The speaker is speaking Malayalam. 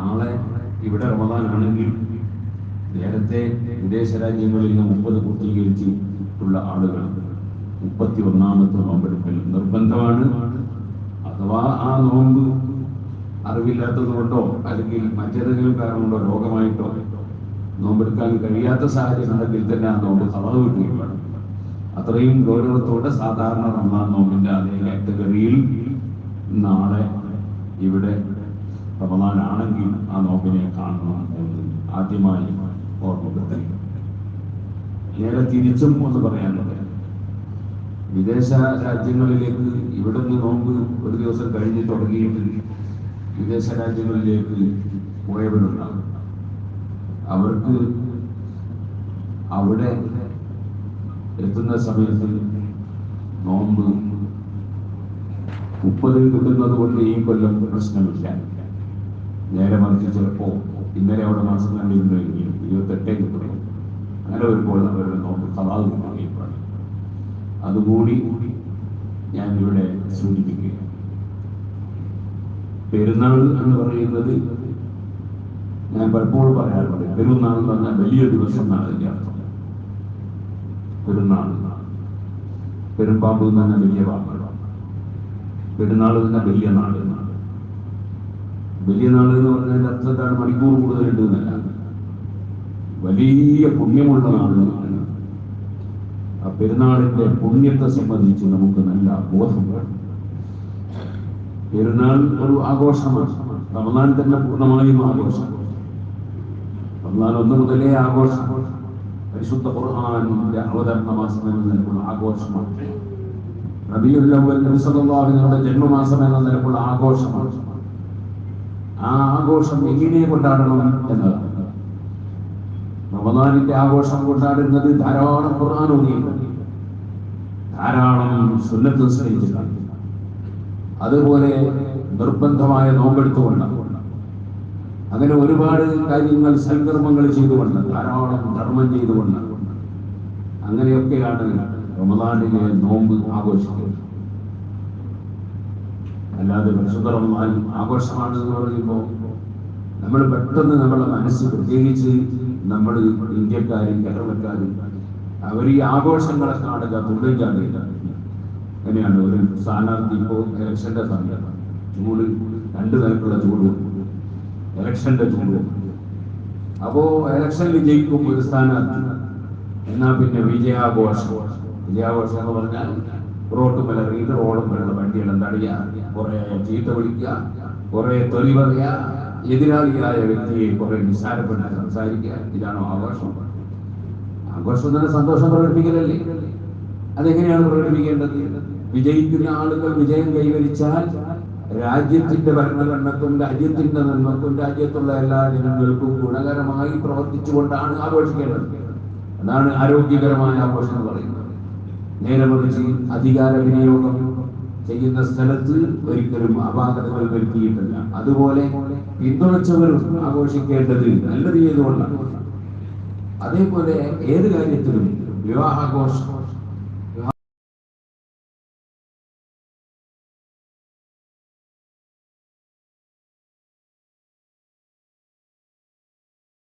നാളെ ഇവിടെ റമദാനാണെങ്കിൽ നേരത്തെ വിദേശ രാജ്യങ്ങളിൽ നിന്ന് മുപ്പത് പൂർത്തീകരിച്ചിട്ടുള്ള ആളുകൾ മുപ്പത്തി ഒന്നാമത്തെ നോമ്പെടുക്കൽ നിർബന്ധമാണ്. അഥവാ ആ നോമ്പ് അറിവില്ലാത്തത് കൊണ്ടോ അല്ലെങ്കിൽ മറ്റേതെങ്കിലും കാരണം രോഗമായിട്ടോ നോമ്പെടുക്കാൻ കഴിയാത്ത സാഹചര്യം ഉണ്ടെങ്കിൽ തന്നെ ആ നോമ്പ് കളവ് കിട്ടുകയാണ് അത്രയും ഗൗരവത്തോടെ സാധാരണ റമദാൻ നോമ്പിന്റെ അതേ കാറ്റഗറിയിൽ നാളെ ഇവിടെ റമദാനാണെങ്കിൽ ആ നോമ്പിനെ കാണണം എന്ന് ആദ്യമായി ഓർമ്മപ്പെടുത്തി. നേരെ തിരിച്ചും എന്ന് പറയാനുള്ളത്. വിദേശ രാജ്യങ്ങളിലേക്ക് ഇവിടെ നിന്ന് നോമ്പ് ഒരു ദിവസം കഴിഞ്ഞ് തുടങ്ങിയിട്ട് വിദേശ രാജ്യങ്ങളിലേക്ക് പോയവരുണ്ടാകും. അവർക്ക് അവിടെ എത്തുന്ന സമയത്ത് നോമ്പ് മുപ്പതിൽ കിട്ടുന്നത് കൊണ്ട് ഈ കൊല്ലം പ്രശ്നമില്ല. നേരെ മറിച്ച് ചിലപ്പോ ഇന്നലെ അവിടെ മാസം കഴിഞ്ഞു ഇരുപത്തെട്ടേ കിട്ടുന്നു അങ്ങനെ വരുമ്പോൾ അവരുടെ നോമ്പ് സവാദ് വാങ്ങിയപ്പോഴാണ്. അതുകൂടി ഞാൻ ഇവിടെ സൂചിപ്പിക്കുക പെരുന്നാൾ എന്ന് പറയുന്നത് ഞാൻ പലപ്പോഴും പറയാറുണ്ട്. പെരുന്നാൾ എന്ന് പറഞ്ഞാൽ വലിയ ദിവസം എന്നാണ് അതിന്റെ അർത്ഥം. പെരുന്നാൾ. പെരുമ്പാമ്പ് എന്ന് പറഞ്ഞാൽ വലിയ പാമ്പ് പെരുന്നാൾ എന്ന് പറഞ്ഞാൽ വലിയ നാട് എന്നാണ്. വലിയ നാൾ എന്ന് പറഞ്ഞാൽ അത്രത്താണ് മണിക്കൂർ കൂടുതലുണ്ട് എന്നല്ല. വലിയ പുണ്യമുള്ള നാളുകളാണ് ആ പെരുന്നാളിന്റെ പുണ്യത്തെ സംബന്ധിച്ച് നമുക്ക് നല്ല ബോധം വേണം. പെരുന്നാൾ ഒരു ആഘോഷമാണ്. റമദാൻ തന്നെ പൂർണമായും ആഘോഷം റമദാൻ ഒന്ന് മുതലേ ആഘോഷം. പരിശുദ്ധ ഖുർആാനിന്റെ അവതരണ മാസം എന്ന നിലക്കുള്ള ആഘോഷമാണ്. അവ്വൽ നബി സല്ലല്ലാഹു അലൈഹി വസല്ലമയുടെ ജന്മമാസം എന്ന നിലക്കുള്ള ആഘോഷമാണ്. ആ ആഘോഷം എങ്ങനെ കൊണ്ടാടണം എന്നതാണ് റമദാനിന്റെ ആഘോഷം കൊണ്ടാടുന്നത് ധാരാളം ഖുർആൻ ധാരാളം അതുപോലെ നിർബന്ധമായ നോമ്പെടുത്തുകൊണ്ട്. അങ്ങനെ ഒരുപാട് കാര്യങ്ങൾ സൽകർമ്മങ്ങൾ ചെയ്തുകൊണ്ട് ധാരാളം ധർമ്മം ചെയ്തുകൊണ്ട്. അങ്ങനെയൊക്കെയാണ് റമദാനിലെ നോമ്പ് ആഘോഷിക്കുന്നത്. അല്ലാതെ പരിശുദ്ധ റഹ്മാൻ ആഘോഷമാണ് എന്ന് പറയുമ്പോൾ നമ്മൾ പെട്ടെന്ന് നമ്മുടെ മനസ്സ് പ്രത്യേകിച്ച് നമ്മൾ ഇന്ത്യക്കാരും കേരളക്കാരും അവർ ഈ ആഘോഷങ്ങളെ കാണുക ചാടുക അങ്ങനെയാണ് ഒരു സ്ഥാനാർത്ഥി ഇപ്പോൾ ഇലക്ഷന്റെ സമയം. ചൂട് രണ്ട് തരത്തിലുള്ള ചൂട്. ഇലക്ഷന്റെ ചൂട്. അപ്പോ ഇലക്ഷൻ വിജയിക്കും ഒരു സ്ഥാനാർത്ഥി. എന്നാ പിന്നെ വിജയാഘോഷം. വിജയാഘോഷം എന്ന് പറഞ്ഞാൽ റോഡ് ഇറങ്ങിയിട്ട് റോഡും മേലുള്ള വണ്ടികൾ തടയുക കുറെ ചീത്ത വിളിക്കുക കുറെ തെറി പറയുക എതിരാളിയായ വ്യക്തിയെ കുറെ നിസ്സാരപ്പെട്ട് സംസാരിക്കുക ഇതാണോ ആഘോഷം? ആഘോഷം തന്നെ സന്തോഷം പ്രകടിപ്പിക്കലല്ലേ? അതെങ്ങനെയാണ് പ്രകടിപ്പിക്കേണ്ടത്? വിജയിക്കുന്ന ആളുകൾ വിജയം കൈവരിച്ചാൽ രാജ്യത്തിന്റെ ഭരണഘടനക്കും രാജ്യത്തിന്റെ നന്മക്കും രാജ്യത്തുള്ള എല്ലാ ജനങ്ങൾക്കും ഗുണകരമായി പ്രവർത്തിച്ചുകൊണ്ടാണ് ആഘോഷിക്കേണ്ടത്. അതാണ് ആരോഗ്യകരമായ ആഘോഷം എന്ന് പറയുന്നത്. നേരെ മറിച്ച് അധികാര വിനിയോഗം ചെയ്യുന്ന സ്ഥലത്ത് ഒരിക്കലും അപാകതകൾ വരുത്തിയിട്ടില്ല. അതുപോലെ പിന്തുണച്ചവരും ആഘോഷിക്കേണ്ടത് നല്ലത് ചെയ്തുകൊണ്ടാണ്. അതേപോലെ ഏത് കാര്യത്തിലും വിവാഹാഘോഷം